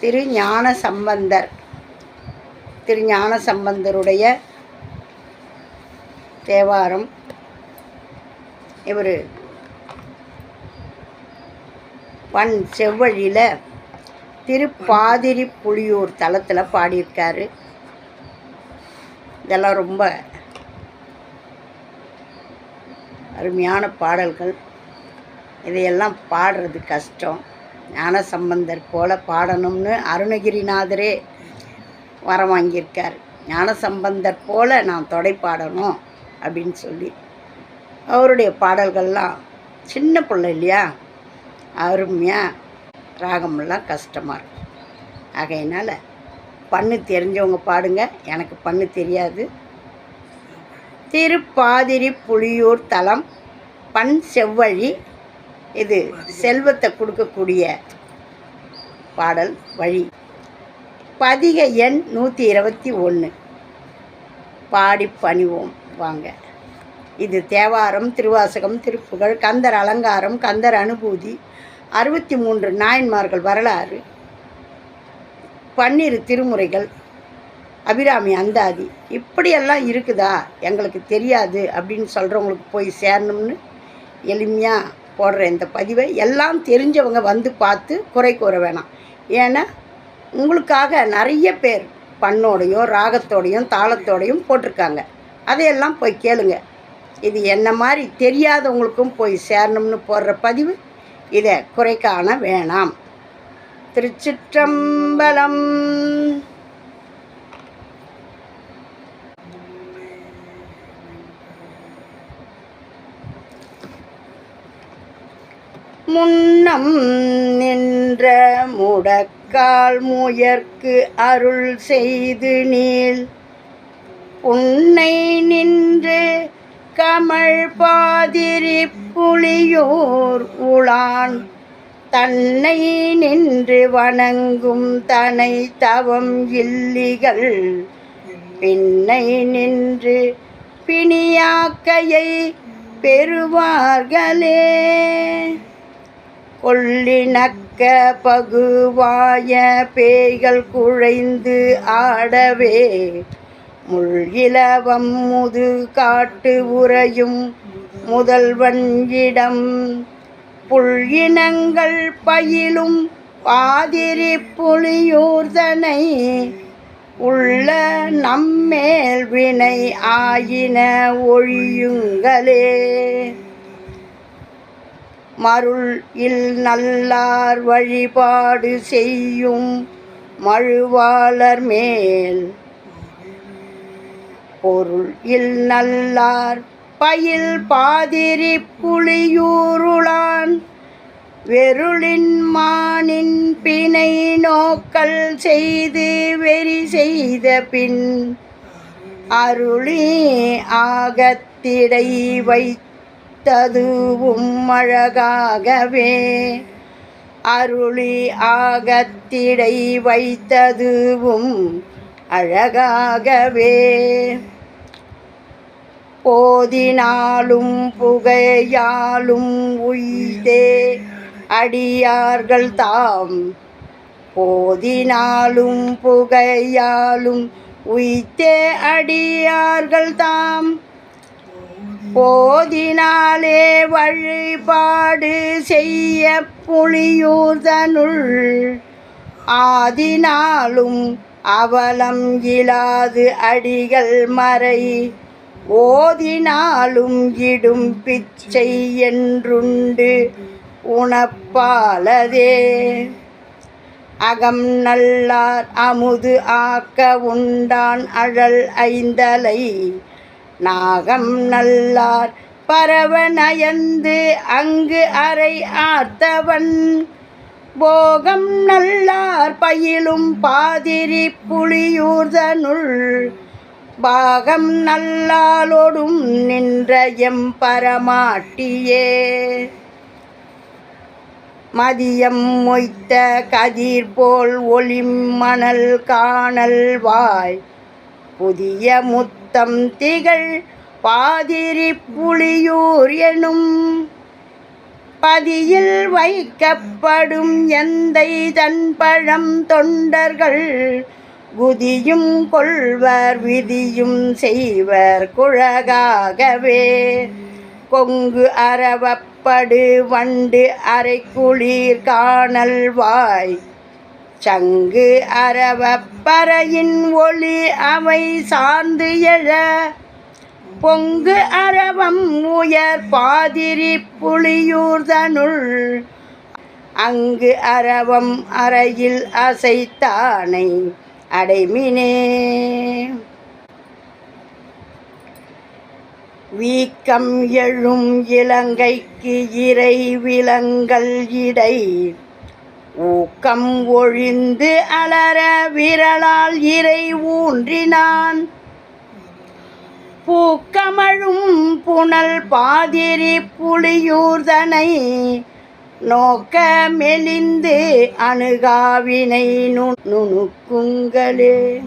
திரு ஞான சம்பந்தர் திரு ஞான சம்பந்தருடைய தேவாரம். இவர் பண் செவ்வழியில் திருப்பாதிரி புலியூர் தலத்தில் பாடியிருக்காரு. இதெல்லாம் ரொம்ப அருமையான பாடல்கள். இதையெல்லாம் பாடுறது கஷ்டம். ஞான சம்பந்தர் போல பாடணும்னு அருணகிரிநாதரே வரம் வாங்கியிருக்கார். ஞான சம்பந்தர் போல நான் தொடை பாடணும் அப்படின்னு சொல்லி அவருடைய பாடல்கள்லாம் சின்ன பிள்ளை இல்லையா? அருமையாக ராகமெல்லாம் கஷ்டமாக இருக்கும். ஆகையினால் பண்ணு தெரிஞ்சவங்க பாடுங்க. எனக்கு பண்ணு தெரியாது. திருப்பாதிரி புலியூர் தலம் பண் செவ்வழி இது செல்வத்தை கொடுக்கக்கூடிய பாடல் வழி. பதிக எண் நூற்றி இருபத்தி ஒன்று பாடி பணிவோம். வாங்க. இது தேவாரம் திருவாசகம் திருப்புகழ் கந்தர் அலங்காரம் கந்தர் அனுபூதி அறுபத்தி மூன்று நாயன்மார்கள் வரலாறு பன்னிரு திருமுறைகள் அபிராமி அந்தாதி. இப்படியெல்லாம் இருக்குதா? எங்களுக்கு தெரியாது. அப்படின்னு சொல்கிறவங்களுக்கு போய் சேரணும்னு எளிமையாக போடுற இந்த பதிவை எல்லாம் தெரிஞ்சவங்க வந்து பார்த்து குறை கூற வேணாம். ஏன்னா உங்களுக்காக நிறைய பேர் பண்ணோடையும் ராகத்தோடையும் தாளத்தோடையும் போட்டிருக்காங்க. அதையெல்லாம் போய் கேளுங்க. இது என்ன மாதிரி தெரியாதவங்களுக்கும் போய் சேரணும்னு போடுற பதிவு இதை குறை காண வேணாம். திருச்சிற்றம்பலம் முன்னம் நின்ற முடக்கால் முயற்கு அருள் செய்து நீள். உன்னை நின்று கமல் பாதிரி புலியோர் உளான் தன்னை நின்று வணங்கும் தனை தவம் இல்லிகள். பின்னை நின்று பிணியாக்கையை பெறுவார்களே. கொள்ளினக்க பகுவாய பேய்கள் குழைந்து ஆடவே. முள்கிலவம் முது காட்டு உறையும் முதல்வன்யிடம் புள்ளினங்கள் பயிலும் பாதிரி புலியூர்தனை. உள்ள நம்மேல் வினை ஆயின ஒழியுங்களே. மருள் இல் நல்லார் வழிபாடு செய்யும் மழுவாளர் மேல் பொருள் இல் நல்லார் பயில் பாதிரி புலியூருளான். வெருளின் மானின் பிணை நோக்கல் செய்து வெறி செய்த பின் அருளி ஆகத்திடை வைத்ததுவும் அழகாகவே அருளி ஆகத்திடை வைத்ததுவும் அழகாகவே. போதினாலும் புகையாலும் உய்தே அடியார்கள் தாம். போதினாலும் புகையாலும் உய்தே அடியார்கள் தாம். ஓதினாலே வழிபாடு செய்ய புலியூர்தனுள் ஆதினாலும் அவலம் இலாது அடிகள் மறை. ஓதினாலும் இடும் பிச்சை என்றுண்டு உணப்பாலதே. அகம் நல்லார் அமுது ஆக்க உண்டான் அழல் ஐந்தலை. நாகம் நல்லார் பரவனயந்து அங்கு அறை ஆர்த்தவன். போகம் நல்லார் பயிலும் பாதிரி புலியூர்தனுள். பாகம் நல்லாலோடும் நின்ற எம் பரமாட்டியே. மதியம் மொய்த்த கதிர் போல் ஒளிம் மணல் காணல் வாய். புதிய முத்தம் திகழ் பாதிரி புலியூர் எனும் பதியில் வைக்கப்படும் எந்தை தன் பழம் தொண்டர்கள் குதியும் கொள்வர் விதியும் செய்வர் குழகாகவே. கொங்கு அரவப்படு வண்டு அரைக்குளிர் காணல் வாய் சங்கு அரவப்பறையின் ஒளி அவை சார்ந்து எழ. பொங்கு அரவம் உயர் பாதிரி புலியூர்தனுள் அங்கு அரவம் அறையில் அசைத்தானை அடைமினே. வீக்கம் எழும் இலங்கைக்கு இறை விலங்கல் இடை. ஊக்கம் ஒழிந்து அலற விரலால் இறை ஊன்றினான். பூக்கமழும் புனல் பாதிரி புலியூர்தனை நோக்க மெலிந்து அணுகாவினை நு- நுணுக்குங்களே.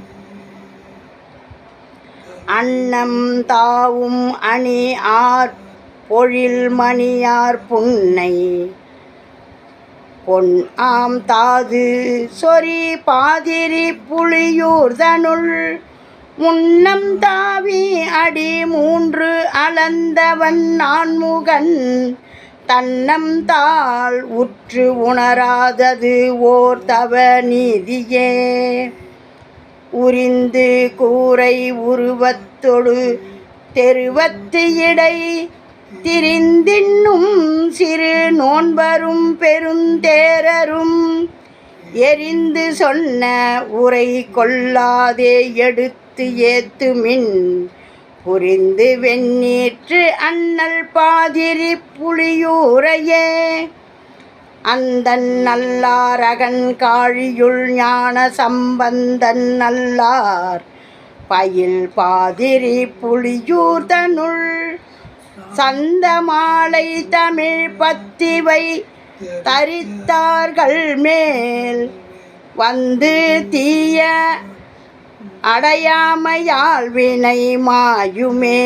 அன்னம் தாவும் அணி ஆர் பொழில் மணியார் புன்னை பொன் ஆம் தாது. சொறி பாதிரி புலியூர்தனுள் முன்னம் தாவி அடி மூன்று அளந்தவன் நான்முகன். தன்னம் தாள் உற்று உணராதது ஓர் தவ நீதியே. உரிந்து கூரை உருவத்தொடு தெருவத்து இடை திரிந்தின்னும் சிறு நோன்பரும் பெருந்தேரரும். எரிந்து சொன்ன உரை கொள்ளாதே எடுத்து ஏத்துமின். புரிந்து வெண்ணீற்று அண்ணல் பாதிரி புளியூரையே. அந்தன் நல்லாரகன் காழியுள் ஞான சம்பந்தன் நல்லார். பயில் பாதிரி புலியூர் தனுள் சந்த மாலை தமிழ் பத்திவை தரித்தார்கள் மேல். வந்து தீய அடையாமையால் வினை மாயுமே.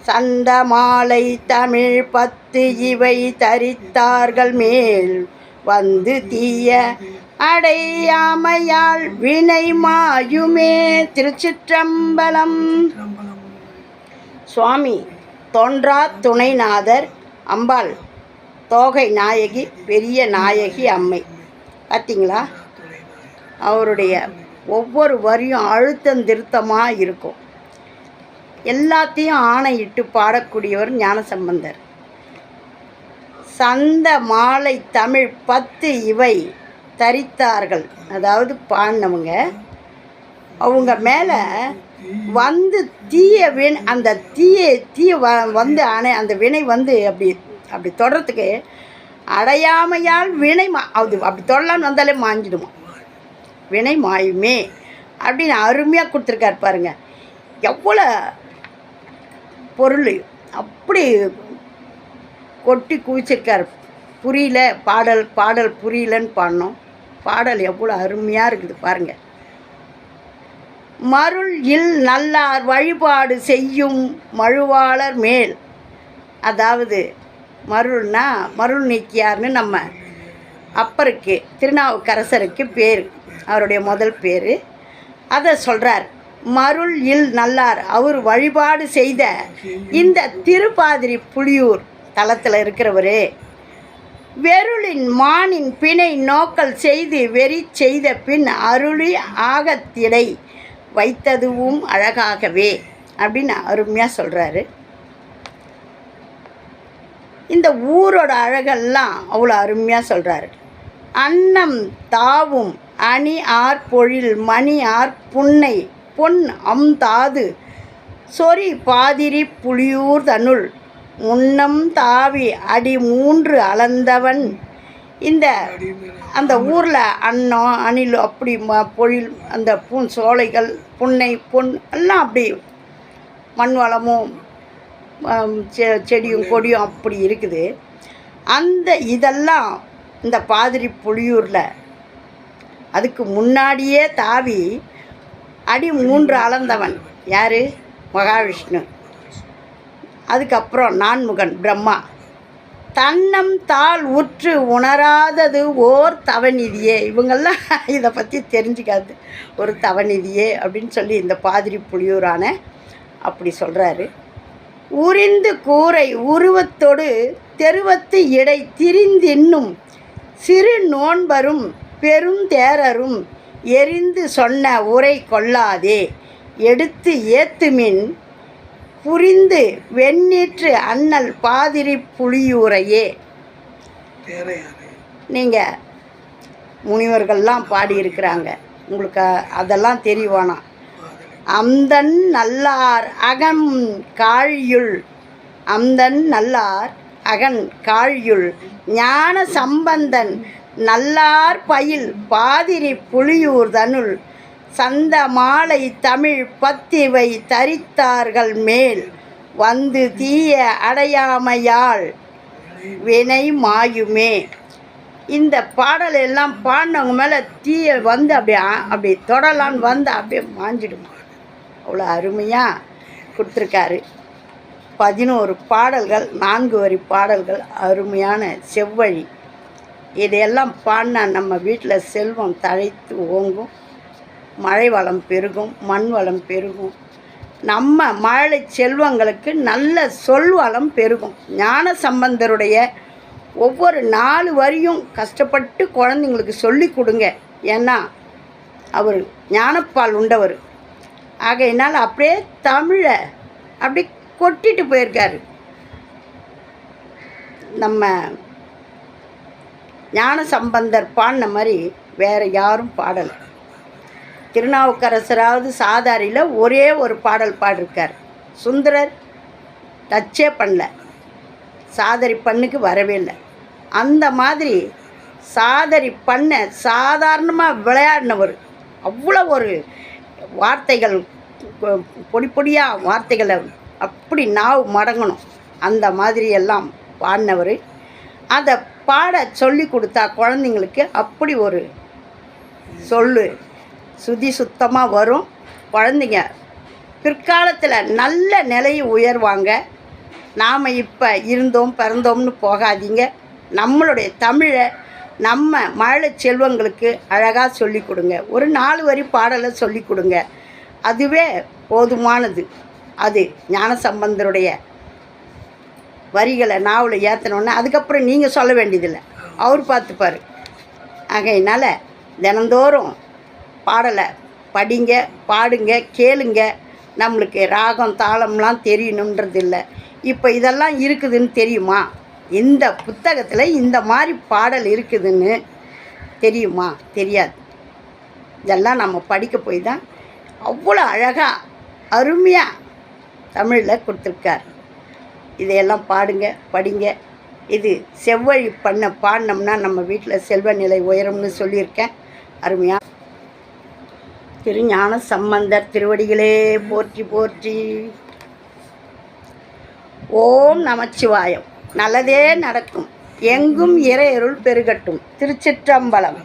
சந்த மாலை தமிழ் பத்து இவை தரித்தார்கள் மேல். வந்து தீய அடையாமையால் வினை மாயுமே. திருச்சிற்றம்பலம் சுவாமி தோன்றா துணைநாதர் அம்பாள் தோகை நாயகி பெரிய நாயகி அம்மை. பார்த்தீங்களா அவருடைய ஒவ்வொரு வரியும் அழுத்தம் திருத்தமாக இருக்கும். எல்லாத்தையும் ஆணையிட்டு பாடக்கூடியவர் ஞானசம்பந்தர். சந்த மாலை தமிழ் பத்து இவை தரித்தார்கள். அதாவது பாடினவங்க. அவங்க மேலே வந்து தீய வின் அந்த தீய தீய வ வந்து அணை அந்த வினை வந்து அப்படி அப்படி தொடரத்துக்கு அடையாமையால் வினை மா அது அப்படி தொடலான்னு வந்தாலே மாஞ்சிடுமா? வினை மாயுமே அப்படின்னு அருமையாக கொடுத்துருக்காரு பாருங்க. எவ்வளோ பொருள் அப்படி கொட்டி குவிச்சிருக்கார். புரியல பாடல் பாடல் புரியலன்னு பாடினோம் பாடல் எவ்வளோ அருமையாக இருக்குது பாருங்கள் மருள் இல் நல்லார் வழிபாடு செய்யும் மழுவாளர் மேல். அதாவது மருள்னா மருள் நீக்கியார்னு நம்ம அப்பருக்கு திருநாவுக்கரசருக்கு பேர். அவருடைய முதல் பேர். அதை சொல்கிறார் மருள் இல் நல்லார் அவர் வழிபாடு செய்த இந்த திருப்பாதிரி புலியூர் தலத்தில் இருக்கிறவர் வெருளின் மானின் பிணை நோக்கல் செய்து வெறி செய்த பின் அருளி ஆகத்திடை. வைத்ததுவும் அழகாகவே அப்படின்னு அருமையாக சொல்கிறாரு இந்த ஊரோட அழகெல்லாம் அவ்வளோ அருமையாக சொல்கிறாரு அன்னம் தாவும் அணி ஆர் பொழில் மணி ஆர் புன்னை பொன் அம் தாது சொறி பாதிரி புலியூர் தனுள் முன்னம் தாவி அடி மூன்று அளந்தவன் இந்த அந்த ஊரில் அன்னம் அணில் அப்படி ம பொழில் அந்த பூன் சோலைகள் புன்னை பொன் எல்லாம் அப்படி மண் வளமும் செ- செடியும் கொடியும் அப்படி இருக்குது. அந்த இதெல்லாம் இந்த பாதிரி புளியூரில் அதுக்கு முன்னாடியே தாவி அடி மூன்று அளந்தவன். யார்? மகாவிஷ்ணு. அதுக்கப்புறம் நான்முகன் பிரம்மா. தன்னம் தாள் உற்று உணராதது ஓர் தவநிதியே. இவங்கெல்லாம் இதை பற்றி தெரிஞ்சுக்காது. ஒரு தவநிதியே அப்படின்னு சொல்லி இந்த பாதிரி புளியூரான அப்படி சொல்கிறாரு உரிந்து கூரை உருவத்தோடு தெருவத்து இடை திரிந்தின்னும் சிறு நோன்பரும் பெருந்தேரரும் எரிந்து சொன்ன உரை கொள்ளாதே. எடுத்து ஏத்துமின் புரிந்து வெண்ணீற்று அண்ணல் பாதிரி யாரு நீங்கள் முனிவர்கள்லாம் பாடியிருக்கிறாங்க. உங்களுக்கு அதெல்லாம் தெரியவானா அந்தன் நல்லார் அகம் காழியுள் அந்தன் நல்லார் அகன் காழியுள் ஞான சம்பந்தன் நல்லார் பயில் பாதிரி புலியூர் தனுள் சந்த மாலை தமிழ் பத்திவை தரித்தார்கள் மேல். வந்து தீய அடையாமையால் வினை மாயுமே. இந்த பாடல் எல்லாம் பாடினவங்க மேலே தீய வந்து அப்படியே அப்படி தொடலான்னு வந்து அப்படியே மாஞ்சிடுமா. அவ்வளோ அருமையாக கொடுத்துருக்காரு. பதினோரு பாடல்கள் நான்கு வரி பாடல்கள் அருமையான செவ்வழி. இதையெல்லாம் பாடினா நம்ம வீட்டில் செல்வம் தழைத்து ஓங்கும். மழை வளம் பெருகும் மண் வளம் பெருகும். நம்ம மழை செல்வங்களுக்கு நல்ல சொல் வளம் பெருகும். ஞான சம்பந்தருடைய ஒவ்வொரு நாலு வரியும் கஷ்டப்பட்டு குழந்தைங்களுக்கு சொல்லி கொடுங்க. ஏன்னா அவர் ஞானப்பால் உண்டவர். ஆகையினால் அப்படியே தமிழை அப்படி கொட்டிட்டு போயிருக்காரு. நம்ம ஞான சம்பந்தர் பாடின மாதிரி வேறு யாரும் பாடலை. திருநாவுக்கரசராவது சாதாரியில் ஒரே ஒரு பாடல் பாடிருக்கார். சுந்தரர் டச்சே பண்ணல. சாதரி பண்ணுக்கு வரவே இல்லை. அந்த மாதிரி சாதரி பண்ண சாதாரணமாக விளையாடினவர். அவ்வளோ ஒரு வார்த்தைகள் பொடி பொடியாக வார்த்தைகளை அப்படி நாவு மடங்கணும். அந்த மாதிரி எல்லாம் பாடினவர். அதை பாட சொல்லி கொடுத்தா குழந்தைங்களுக்கு அப்படி ஒரு சொல்லு. சுதி சுத்தமாக வரும். குழந்தைங்க பிற்காலத்தில் நல்ல நிலையை உயர்வாங்க. நாம் இப்போ இருந்தோம் பிறந்தோம்னு போகாதீங்க. நம்மளுடைய தமிழை நம்ம மழை செல்வங்களுக்கு அழகாக சொல்லி கொடுங்க. ஒரு நாலு வரி பாடலை சொல்லி கொடுங்க. அதுவே போதுமானது. அது ஞானசம்பந்தருடைய வரிகளை நாவலை ஏற்றினோன்னே அதுக்கப்புறம் நீங்கள் சொல்ல வேண்டியதில்லை. அவர் பார்த்துப்பார். ஆகையினால் தினந்தோறும் பாடலை படிங்க பாடுங்க கேளுங்க. நம்மளுக்கு ராகம் தாளம்லாம் தெரியணுன்றது இல்லை இப்போ இதெல்லாம் இருக்குதுன்னு தெரியுமா? இந்த புத்தகத்தில் இந்த மாதிரி பாடல் இருக்குதுன்னு தெரியுமா? தெரியாது. இதெல்லாம் நம்ம படிக்க போய் தான் அவ்வளோ அழகாக அருமையாக தமிழில் கொடுத்துருக்கார். இதையெல்லாம் பாடுங்க படிங்க. இது செவ்வழி பண்ண பாடினோம்னா நம்ம வீட்டில் செல்வ நிலை உயரும்னு சொல்லியிருக்கேன். அருமையாக திருஞான சம்பந்தர் திருவடிகளே போற்றி போற்றி. ஓம் நமச்சிவாயம். நல்லதே நடக்கும். எங்கும் இறையருள் பெருகட்டும். திருச்சிற்றம்பலம்.